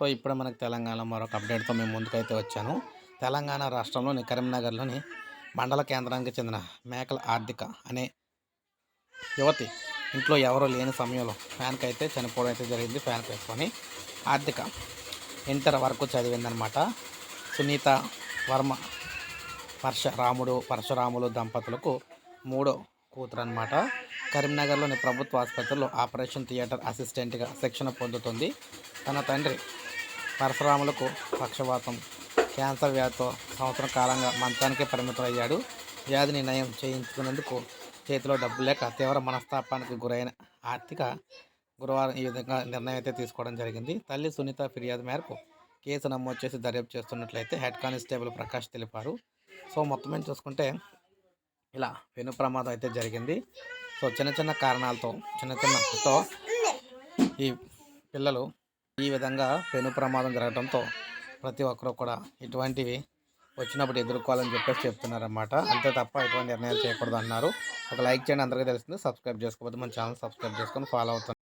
So ఇప్పుడు మనకు తెలంగాణ మరొక అప్డేట్తో మేము ముందుకైతే వచ్చాను. తెలంగాణ రాష్ట్రంలోని కరీంనగర్లోని మండల కేంద్రానికి చెందిన మేకల ఆర్థిక అనే యువతి ఇంట్లో ఎవరూ లేని సమయంలో ఫ్యాన్కి అయితే చనిపోవడం అయితే జరిగింది. ఫ్యాన్ వేసుకొని ఆర్థిక ఇంటర్ వరకు చదివిందనమాట. సునీత వర్మ పరశురాముడు పరశురాములు దంపతులకు మూడో కూతురు అనమాట కరీంనగర్లోని ప్రభుత్వ ఆసుపత్రిలో ఆపరేషన్ థియేటర్ అసిస్టెంట్గా శిక్షణ పొందుతుంది. తన తండ్రి పరశురాములకు పక్షవాతం. క్యాన్సర్ వ్యాధితో సంవత్సరం కాలంగా మంచానికే పరిమితం అయ్యాడు వ్యాధిని నయం చేయించుకునేందుకు చేతిలో డబ్బు లేక తీవ్ర మనస్తాపానికి గురైన ఆర్థిక గురువారం ఈ విధంగా నిర్ణయం అయితే తీసుకోవడం జరిగింది. తల్లి సునీత ఫిర్యాదు మేరకు కేసు నమోదు చేసి దర్యాప్తు చేస్తున్నట్లయితే హెడ్ కానిస్టేబుల్ ప్రకాష్ తెలిపారు. సో మొత్తం మీద చూసుకుంటే ఇలా వెను ప్రమాదం అయితే జరిగింది. సో చిన్న చిన్న కారణాలతో చిన్న చిన్నతో ఈ పిల్లలు ఈ విధంగా పెను ప్రమాదం జరగడంతో ప్రతి ఒక్కరు కూడా ఇటువంటివి వచ్చినప్పుడు ఎదుర్కోవాలని చెప్పేసి చెప్తున్నారన్నమాట. అంతే తప్ప ఎటువంటి నిర్ణయాలు చేయకూడదు అన్నారు ఒక లైక్ చేయండి అందరికీ తెలిసింది సబ్స్క్రైబ్ చేసుకోకపోతే మన ఛానల్ సబ్స్క్రైబ్ చేసుకొని ఫాలో అవుతుంది